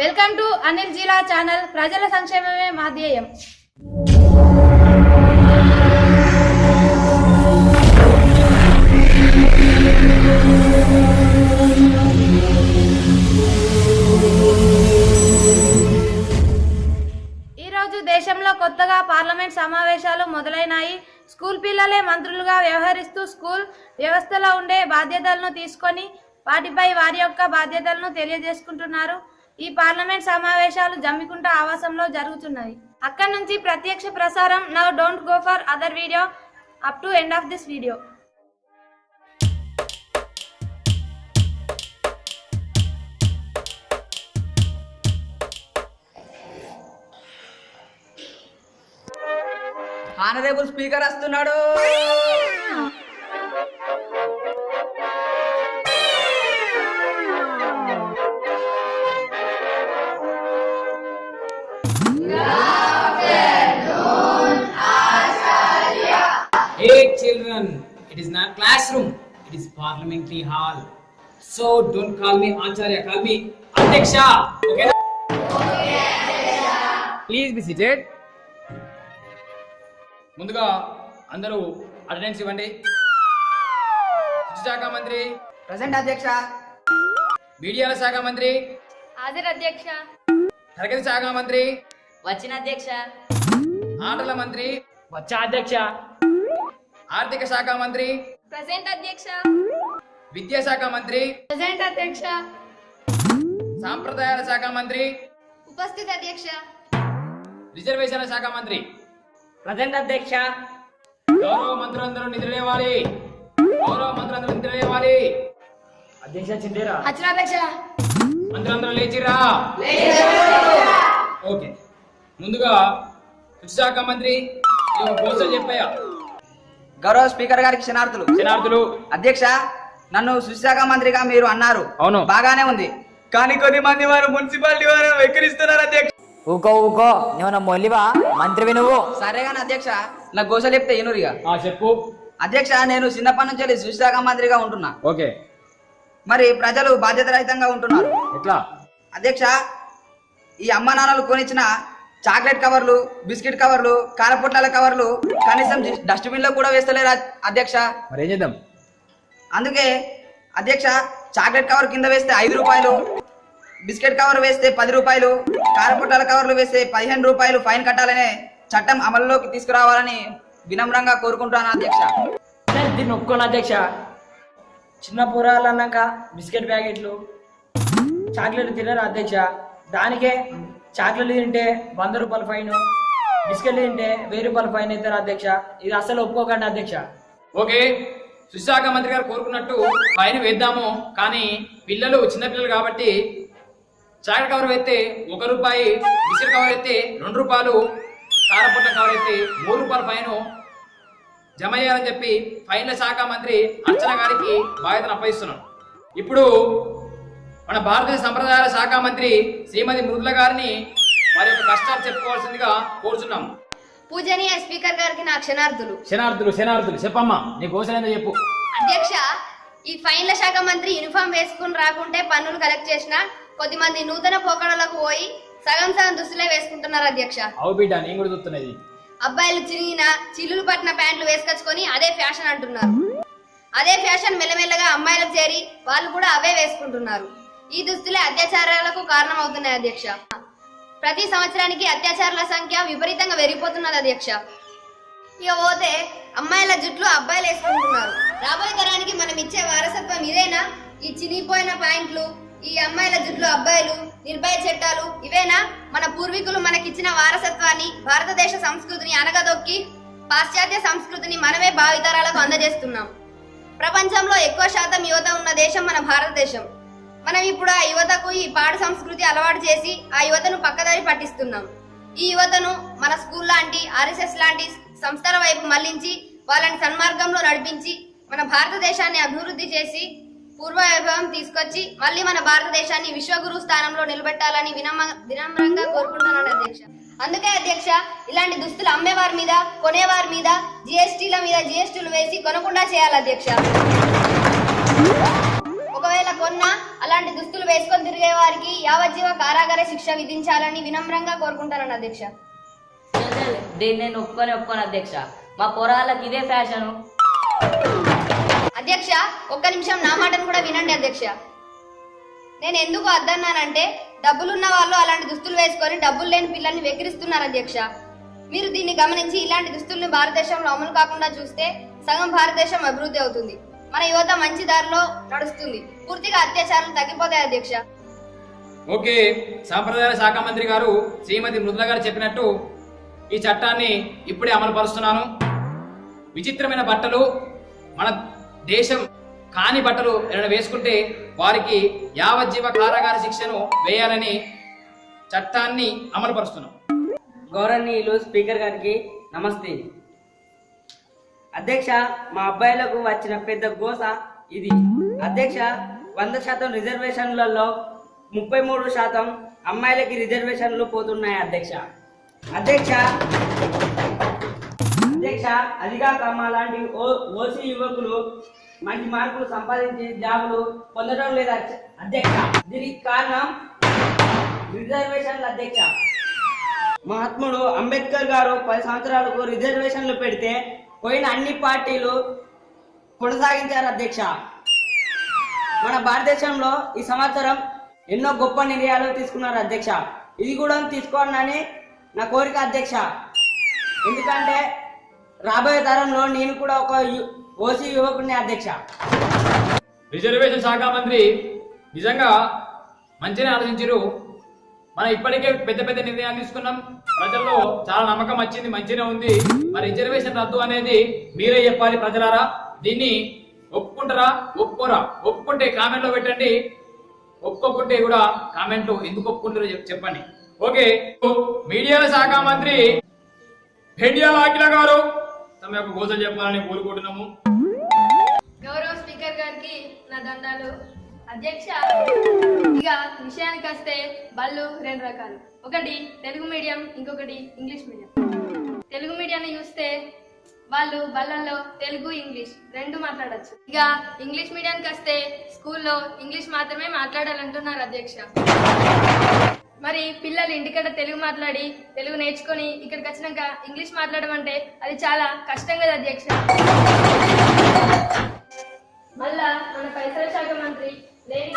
Welcome to Anil Jila channel. ప్రజల సంక్షేమమే మా ధ్యేయం. ఈరోజు దేశంలో కొత్తగా పార్లమెంట్ సమావేశాలు మొదలైనాయి. స్కూల్ పిల్లలే మంత్రులుగా వ్యవహరిస్తూ స్కూల్ వ్యవస్థలో ఉండే బాధ్యతలను తీసుకొని వాటిపై వారి యొక్క బాధ్యతలను తెలియజేసుకుంటున్నారు. ఈ పార్లమెంట్ సమావేశాలు జమ్మికుంట ఆవాసంలో జరుగుతున్నాయి అక్కడ నుంచి ప్రత్యక్ష ప్రసారం. Now don't go for other video. Up to end of this video. Honourable speaker వస్తున్నాడు. Parliamentary hall. So don't call me Acharya, call me Adyaksha. Okay? Please be seated. ముందుగా అందరూ అటెండెన్స్ ఇవ్వండి శాఖ మంత్రి ప్రజెంట్ అధ్యక్ష మీడియాల శాఖ మంత్రి హాజరు అధ్యక్ష తరగతి శాఖ మంత్రి వచ్చిన అధ్యక్ష ఆటల మంత్రి వచ్చా అధ్యక్ష ఆర్థిక శాఖ మంత్రి ప్రజెంట్ అధ్యక్ష. విద్యాశాఖ మంత్రి. ప్రజెంట్ అధ్యక్ష. సాంప్రదాయాల శాఖ మంత్రి. ఉపస్థిత అధ్యక్ష. రిజర్వేషన్ల శాఖ మంత్రి. ప్రజెంట్ అధ్యక్ష. గౌరవ మంత్రులందరూ నిద్రలేవాలి. గౌరవ మంత్రులందరూ నిద్రలేవాలి. అధ్యక్ష చిందేరా. అధ్యక్ష మంత్రులందరూ లేచిరా. ఓకే. ముందుగా కృషిశాఖ మంత్రి కోసం చెప్పాయా గౌరవ స్పీకర్ గారికి క్షణార్థులు. జనార్దులు అధ్యక్ష నన్ను సుశాఖ మంత్రిగా మీరు అన్నారు. అవును. బాగానే ఉంది. కానీ కొన్ని మంది వారు మున్సిపాలిటీ వారు వెక్కిరిస్తున్నారు అధ్యక్ష. ఊకో ఊకో. నువ్వు మొల్లివా మంత్రివి నువ్వు. సరే కానీ అధ్యక్ష నా గోస చెప్తే ఇనురిగా ఆ చెప్పు. అధ్యక్ష నేను చిన్నప్పటి నుంచి వెళ్ళి సుశాఖ మంత్రిగా ఉంటున్నా. ఓకే. మరి ప్రజలు బాధ్యత రహితంగా ఉంటున్నారు. ఎట్లా? అధ్యక్ష ఈ అమ్మ నాన్నలు కొనిచ్చిన చాక్లెట్ కవర్లు బిస్కెట్ కవర్లు కారపొట్లాల కవర్లు కనీసం డస్ట్బిన్లో కూడా వేస్తలేరు అధ్యక్ష? మరి ఏం చేద్దాం? అందుకే అధ్యక్ష చాక్లెట్ కవర్ కింద వేస్తే ఐదు రూపాయలు బిస్కెట్ కవర్ వేస్తే పది రూపాయలు కారపొట్టాల కవర్లు వేస్తే పదిహేను రూపాయలు ఫైన్ కట్టాలనే చట్టం అమలులోకి తీసుకురావాలని వినమ్రంగా కోరుకుంటున్నాను అధ్యక్ష. దీన్ని ఒప్పుకోను అధ్యక్ష? చిన్న పురాలు అన్నాక బిస్కెట్ ప్యాకెట్లు చాక్లెట్ తినరు అధ్యక్ష? దానికే చాక్లెట్ తింటే వంద రూపాయల ఫైన్ బిస్కెట్లు తింటే వెయ్యి రూపాయల ఫైన్ అవుతారు అధ్యక్ష. ఇది అసలు ఒప్పుకోకండి అధ్యక్ష. ఓకే సుశాఖ మంత్రి గారు కోరుకున్నట్టు ఫైన్ వేద్దాము కానీ పిల్లలు చిన్నపిల్లలు కాబట్టి చాక్లెట్ కవర్ అయితే ఒక రూపాయి బిస్కెట్ కవర్ అయితే రెండు రూపాయలు కారపొట్ట కవర్ అయితే మూడు రూపాయల ఫైన్. జమ చేయాలని చెప్పి ఫైన్ల శాఖ మంత్రి అర్చన గారికి బాధ్యతను అప్పగిస్తున్నాను ఇప్పుడు మన భారతదేశ సంప్రదాయాల శాఖ మంత్రి శ్రీమతి మృదుల గారిని వారి యొక్క కష్టాలు చెప్పుకోవాల్సిందిగా కోరుచున్నాం. పూజనీయ స్పీకర్ గారికి నా క్షణార్థులు. శనార్థులు శనార్థులు చెప్పమ్మా నీ ఏందో చెప్పు. అధ్యక్ష ఈ ఫైన్ల శాఖ మంత్రి యూనిఫామ్ వేసుకుని రాకుంటే పన్నులు కలెక్ట్ చేసిన కొద్దిమంది నూతన పోకడలకు పోయి సగం సగం దుస్తులే వేసుకుంటున్నారు అధ్యక్ష. అవు బిడ్డ నేను కూడా చూస్తున్నది. అబ్బాయిలు చిరిగిన చిల్లులు పట్టిన ప్యాంట్లు వేసుకొచ్చుకొని అదే ఫ్యాషన్ అంటున్నారు. అదే ఫ్యాషన్ మెల్లమెల్లగా అమ్మాయిలకు చేరి వాళ్ళు కూడా అవే వేసుకుంటున్నారు. ఈ దుస్తులే అత్యాచారాలకు కారణం అవుతున్నాయి అధ్యక్ష. ప్రతి సంవత్సరానికి అత్యాచారాల సంఖ్య విపరీతంగా పెరిగిపోతున్నది అధ్యక్ష. ఇక పోతే అమ్మాయిల జుట్లు అబ్బాయిలు వేసుకుంటున్నారు. రాబోయే తరానికి మనం ఇచ్చే వారసత్వం ఇదేనా? ఈ చినిగిపోయిన పాయింట్లు ఈ అమ్మాయిల జుట్లు అబ్బాయిలు నిర్భయ చట్టాలు ఇవేనా? మన పూర్వీకులు మనకిచ్చిన వారసత్వాన్ని భారతదేశ సంస్కృతిని అనగదొక్కి పాశ్చాత్య సంస్కృతిని మనమే భావితరాలకు అందజేస్తున్నాం. ప్రపంచంలో ఎక్కువ శాతం యువత ఉన్న దేశం మన భారతదేశం. మనం ఇప్పుడు ఆ యువతకు ఈ పాడు సంస్కృతి అలవాటు చేసి ఆ యువతను పక్కదారి పట్టిస్తున్నాం. ఈ యువతను మన స్కూల్ లాంటి ఆర్ఎస్ఎస్ లాంటి సంస్థల వైపు మళ్ళించి వాళ్ళని సన్మార్గంలో నడిపించి మన భారతదేశాన్ని అభివృద్ధి చేసి పూర్వ వైభవం తీసుకొచ్చి మళ్ళీ మన భారతదేశాన్ని విశ్వగురు స్థానంలో నిలబెట్టాలని వినమ్ర వినమ్రంగా కోరుకుంటున్నాను అధ్యక్ష. అందుకే అధ్యక్ష ఇలాంటి దుస్తులు అమ్మేవారి మీద కొనేవారి మీద జిఎస్టీల మీద జిఎస్టీలు వేసి కొనకుండా చేయాలి అధ్యక్ష. ఒకవేళ కొన్నా అలాంటి దుస్తులు వేసుకొని తిరిగే వారికి యావజ్జీవ కారాగార శిక్ష విధించాలని వినమ్రంగా కోరుకుంటారని అధ్యక్ష. దీన్ని నేను ఒప్పుకొని ఒప్పుకొని అధ్యక్ష. మా పొరాళ్ళకి ఇదే ఫ్యాషను. అధ్యక్ష ఒక్క నిమిషం నా మాటను కూడా వినండి అధ్యక్ష. నేను ఎందుకు అద్దన్నానంటే డబ్బులున్న వాళ్ళు అలాంటి దుస్తులు వేసుకొని డబ్బులు లేని పిల్లల్ని వెక్కిరిస్తున్నారు అధ్యక్ష. మీరు దీన్ని గమనించి ఇలాంటి దుస్తుల్ని భారతదేశంలో అమలు కాకుండా చూస్తే సగం భారతదేశం అభివృద్ధి అవుతుంది. మన యువత మంచి దారిలో నడుస్తుంది. పూర్తిగా అత్యాచారాలు తగ్గిపోతాయి అధ్యక్ష. ఓకే సాంప్రదాయ శాఖ మంత్రి గారు శ్రీమతి మృదుల గారు చెప్పినట్టు ఈ చట్టాన్ని ఇప్పుడే అమలు పరుస్తున్నాను విచిత్రమైన బట్టలు మన దేశం కాని బట్టలు ఎవరైనా వేసుకుంటే వారికి యావజ్జీవ కారాగార శిక్షను వేయాలని చట్టాన్ని అమలు పరుస్తున్నాం గౌరవనీయులు స్పీకర్ గారికి నమస్తే. అధ్యక్ష మా అబ్బాయిలకు వచ్చిన పెద్ద గోస ఇది. అధ్యక్ష వంద శాతం రిజర్వేషన్లలో ముప్పై మూడు శాతం అమ్మాయిలకి రిజర్వేషన్లు పోతున్నాయి అధ్యక్ష. అధ్యక్ష అధ్యక్ష అదిగాక మా లాంటి ఓ ఓసీ యువకులు మంచి మార్కులు సంపాదించి జాబులు పొందడం లేదు అధ్యక్ష. దీనికి కారణం రిజర్వేషన్ల అధ్యక్ష. మహాత్ముడు అంబేద్కర్ గారు పది సంవత్సరాలకు రిజర్వేషన్లు పెడితే పోయిన అన్ని పార్టీలు కొనసాగించారు అధ్యక్ష. మన భారతదేశంలో ఈ సంవత్సరం ఎన్నో గొప్ప నిర్ణయాలు తీసుకున్నారు అధ్యక్ష. ఇది కూడా తీసుకోవాలని నా కోరిక అధ్యక్ష. ఎందుకంటే రాబోయే తరంలో నేను కూడా ఒక యు- ఓసీ యువకుడిని అధ్యక్ష. రిజర్వేషన్ శాఖ మంత్రి నిజంగా మంచిగా ఆలోచించారు మనం ఇప్పటికే పెద్ద పెద్ద నిర్ణయాలు తీసుకున్నాం. ప్రజల్లో చాలా నమ్మకం వచ్చింది మంచిగా ఉంది. మరి రిజర్వేషన్ రద్దు అనేది మీరే చెప్పాలి ప్రజలారా? దీన్ని ఒప్పుకుంటారా? ఒప్పుకోరా? ఒప్పుకుంటే కామెంట్లో పెట్టండి. ఒప్పుకోకుంటే కూడా కామెంట్ ఎందుకు ఒప్పుకుంటారో చెప్- చెప్పండి. ఓకే మీడియా శాఖ మంత్రి భెండియాల అఖిల గారు తమ యొక్క గోస చెప్పాలని కోరుకుంటున్నాము. గౌరవ స్పీకర్ గారికి నా దండాలు. అధ్యక్ష ఇక విషయానికి వస్తే బళ్ళు రెండు రకాలు. ఒకటి తెలుగు మీడియం ఇంకొకటి ఇంగ్లీష్ మీడియం. తెలుగు మీడియాన్ని చూస్తే వాళ్ళు బళ్ళల్లో తెలుగు ఇంగ్లీష్ రెండు మాట్లాడచ్చు. ఇక ఇంగ్లీష్ మీడియానికి వస్తే స్కూల్లో ఇంగ్లీష్ మాత్రమే మాట్లాడాలంటున్నారు అధ్యక్ష. మరి పిల్లలు ఇంటికడ తెలుగు మాట్లాడి తెలుగు నేర్చుకొని ఇక్కడికి వచ్చినాక ఇంగ్లీష్ మాట్లాడమంటే అది చాలా కష్టం కదా అధ్యక్ష. మళ్ళా మన పరిసర శాఖ మంత్రి లేని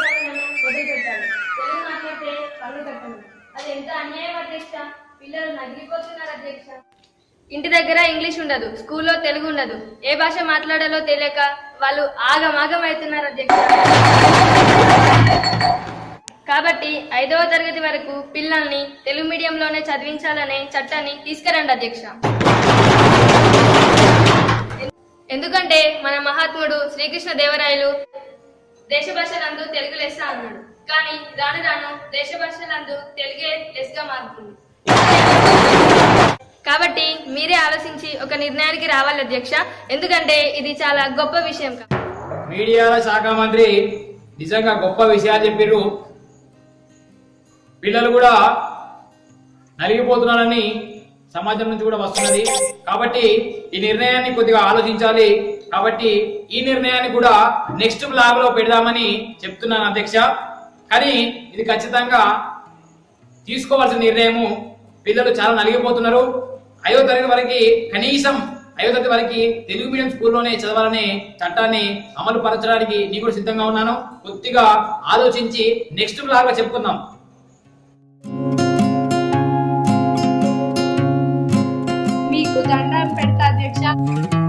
తెలుగు మాట్లాడితే కట్టను అది ఎంత అన్యాయం అధ్యక్ష? పిల్లలు నగిలిపోతున్నారు అధ్యక్ష. ఇంటి దగ్గర ఇంగ్లీష్ ఉండదు స్కూల్లో తెలుగు ఉండదు. ఏ భాష మాట్లాడాలో తెలియక వాళ్ళు ఆగమాగం అవుతున్నారు అధ్యక్ష. కాబట్టి ఐదవ తరగతి వరకు పిల్లల్ని తెలుగు మీడియంలోనే చదివించాలనే చట్టాన్ని తీసుకురండి అధ్యక్ష. ఎందుకంటే మన మహాత్ముడు శ్రీకృష్ణ దేవరాయలు దేశ భాషలందు తెలుగు లెస్స అన్నాడు. కానీ రాను రాను దేశ భాషలందు తెలుగే లెస్గా మారుతుంది. కాబట్టి మీరే ఆలోచించి ఒక నిర్ణయానికి రావాలి అధ్యక్ష. ఎందుకంటే ఇది చాలా గొప్ప విషయం మీడియాల శాఖ మంత్రి నిజంగా గొప్ప విషయాలు చెప్పారు పిల్లలు కూడా నలిగిపోతున్నారని సమాజం నుంచి కూడా వస్తున్నది. కాబట్టి ఈ నిర్ణయాన్ని కొద్దిగా ఆలోచించాలి. కాబట్టి ఈ నిర్ణయాన్ని కూడా నెక్స్ట్ బ్లాగ్లో పెడదామని చెప్తున్నాను అధ్యక్ష. కానీ ఇది ఖచ్చితంగా తీసుకోవాల్సిన నిర్ణయము. పిల్లలు చాలా నలిగిపోతున్నారు. ఐదో తరగతి వరకు కనీసం ఐదో తరగతి వరకు తెలుగు మీడియం స్కూల్లోనే చదవాలనే చట్టాన్ని అమలు పరచడానికి నేను కూడా సిద్ధంగా ఉన్నాను. కొద్దిగా ఆలోచించి నెక్స్ట్ బ్లాగ్లో చెప్పుకుందాం. మీకు దండం పెడతా అధ్యక్ష.